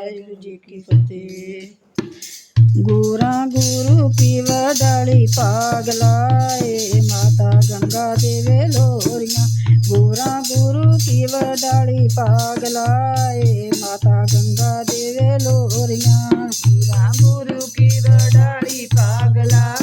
ਵਾਹਿਗੁਰੂ ਜੀ ਕੀ ਫਤਿਹ। ਗੋਰਾ ਗੁਰੂ ਪੀਵ ਡਾਲੀ ਪਾਗਲਾਏ ਮਾਤਾ ਗੰਗਾ ਦੇਵੇ ਲੋਰੀਆਂ। ਗੋਰਾ ਗੁਰੂ ਪੀਵ ਡਾਲੀ ਪਾਗਲਾਏ ਮਾਤਾ ਗੰਗਾ ਦੇਵੇ ਲੋਰੀਆਂ। ਗੋਰਾ ਗੁਰੂ ਪੀਵ ਡਾਲੀ ਪਾਗਲਾ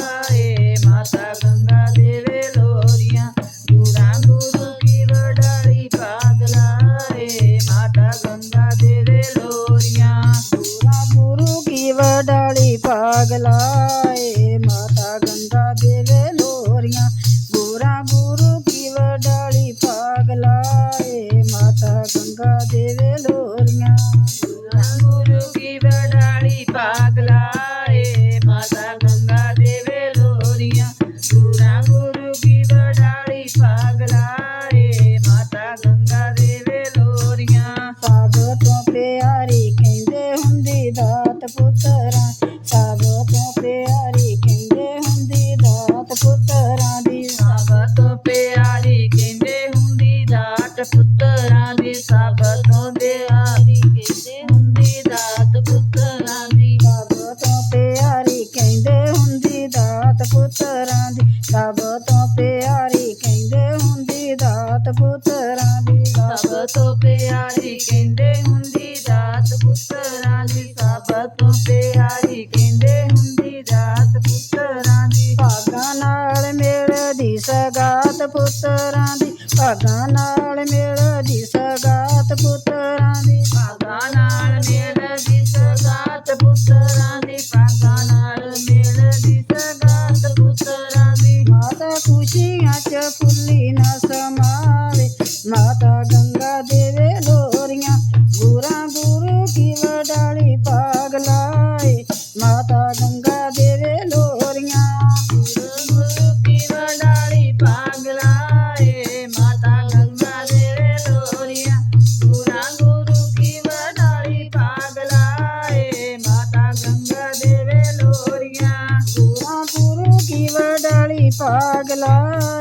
Love. ਪੁੱਤਰਾਂ ਦੀ ਸਭ ਤੋਂ ਪਿਆਰੀ ਕਹਿੰਦੇ ਹੁੰਦੀ ਦਾਤ ਪੁੱਤਰਾਂ ਦੀ। ਸਭ ਤੋਂ ਪਿਆਰੀ ਕਹਿੰਦੇ ਹੁੰਦੀ ਦਾਤ ਪੁੱਤਰਾਂ ਦੀ। ਸਭ ਤੋਂ ਪਿਆਰੀ ਕਹਿੰਦੇ ਹੁੰਦੀ ਦਾਤ ਪੁੱਤਰਾਂ ਦੀ। ਸਭ ਤੋਂ ਪਿਆਰੀ ਕਹਿੰਦੇ ਹੁੰਦੀ ਦਾਤ ਪੁੱਤਰਾਂ ਦੀ। ਸਭ ਤੋਂ ਪਿਆਰੀ ਕਹਿੰਦੇ ਹੁੰਦੀ ਦਾਤ ਪੁੱਤਰਾਂ ਦੀ। ਭਾਗਾਂ ਨਾਲ ਮੇਲ ਦੀ ਸਗਾਤ ਪੁੱਤਰਾਂ ਦੀ। ਭਾਗਾਂ ਨਾਲ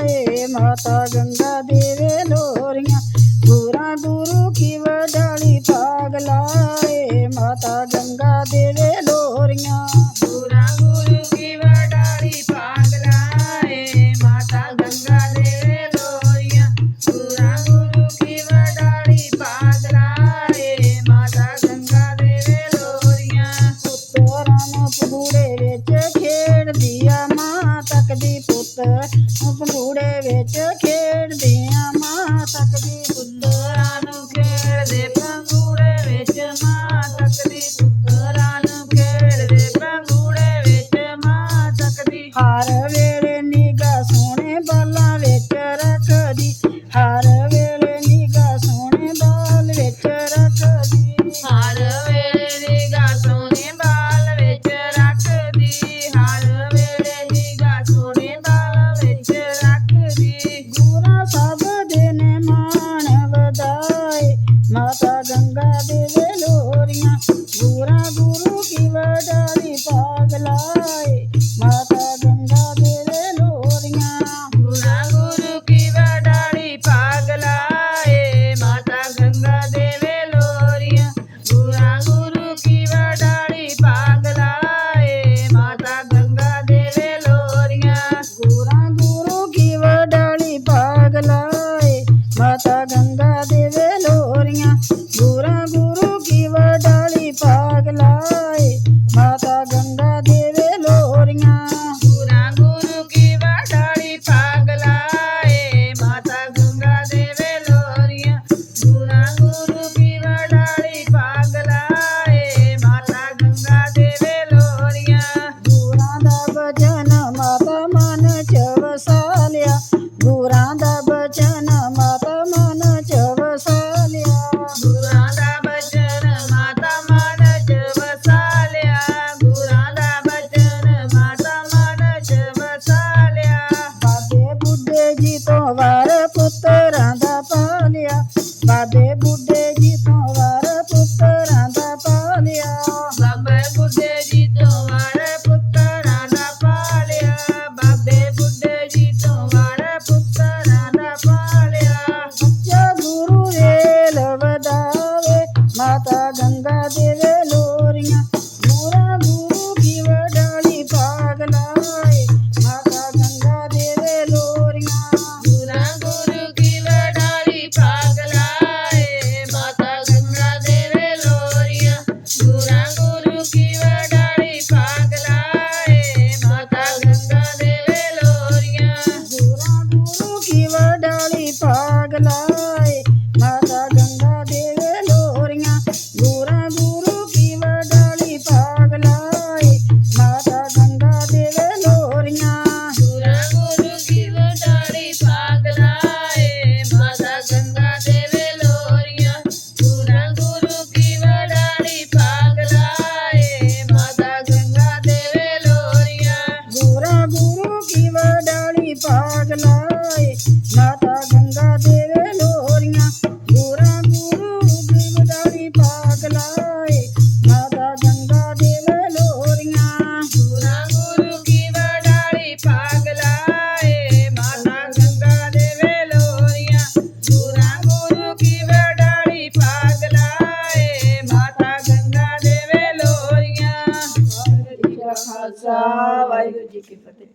ਏ ਮਾਤਾ ਗੰਗਾ ਦੇਵੇ ਲੋਰੀਆਂ ਦੂਰਾਂ ਦੂਰ ಮಾತಾ ಗಂಗಾ ಬೇರೆ ನೋರಿಯಾ ਖਾਲਸਾ ਵਾਹਿਗੁਰੂ ਜੀ ਕੀ ਫਤਿਹ